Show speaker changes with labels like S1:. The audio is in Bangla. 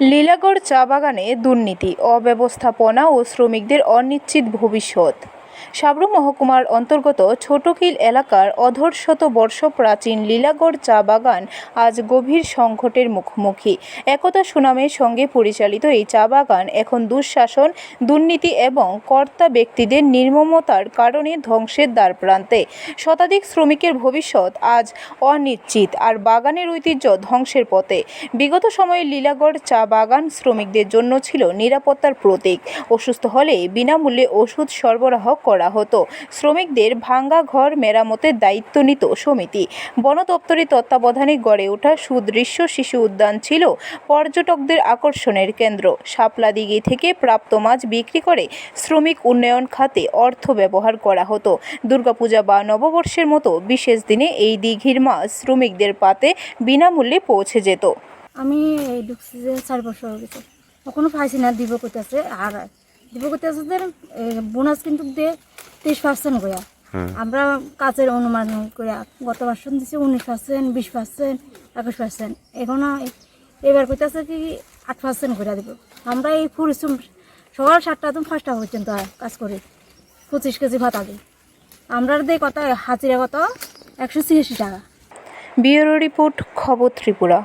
S1: লীলাগড় চা বাগানে দুর্নীতি অব্যবস্থাপনা ও শ্রমিকদের অনিশ্চিত ভবিষ্যৎ। সাবরু মহকুমার অন্তর্গত ছোটকিল এলাকার অধর্শত বর্ষ প্রাচীন লীলাগড় চা বাগান আজ গভীর সংকটের মুখোমুখি। একতা সুনামের সঙ্গে পরিচালিত এই চা বাগান এখন দুঃশাসন, দুর্নীতি এবং কর্তা ব্যক্তিদের নির্মমতার কারণে ধ্বংসের দ্বারপ্রান্তে। শতাধিক শ্রমিকের ভবিষ্যৎ আজ অনিশ্চিত আর বাগানের ঐতিহ্য ধ্বংসের পথে। বিগত সময়ে লীলাগড় চা বাগান শ্রমিকদের জন্য ছিল নিরাপত্তার প্রতীক। অসুস্থ হলে বিনামূল্যে ওষুধ সরবরাহ করা হতো। শ্রমিকদের ভাঙ্গা ঘর মেরামতের দায়িত্ব নিত সমিতি। বন দপ্তরের তত্ত্বাবধানে গড়ে ওঠা সুদৃশ্য শিশু উদ্যান ছিল পর্যটকদের আকর্ষণের কেন্দ্র। শাপলা দিঘি থেকে প্রাপ্ত মাছ বিক্রি করে শ্রমিক উন্নয়ন খাতে অর্থ ব্যবহার করা হতো। দুর্গাপূজা বা নববর্ষের মতো বিশেষ দিনে এই দিঘির মাছ শ্রমিকদের পাতে বিনামূল্যে পৌঁছে যেত।
S2: আমি এই যে চার বছর হয়ে গেছে। কখনো পাইছি না, দিব করতেছে আর দিব করতেছে যে বোনাস কিন্তু দে তেইশ পার্সেন্ট করে আমরা কাজের অনুমান করে গত বছর দিচ্ছে উনিশ পার্সেন্ট বিশ পার্সেন্ট একুশ পার্সেন্ট। এখনও এবার করতেছে কি আট পার্সেন্ট করে দিব। আমরা এই পরিশ্রম সকাল সাতটা একদম পাঁচটা পর্যন্ত কাজ করি। পঁচিশ কেজি ভাতা দিই আমরা দিই কত হাজিরা কত? একশো ছিয়াশি টাকা।
S1: ব্যুরো রিপোর্ট খবর ত্রিপুরা।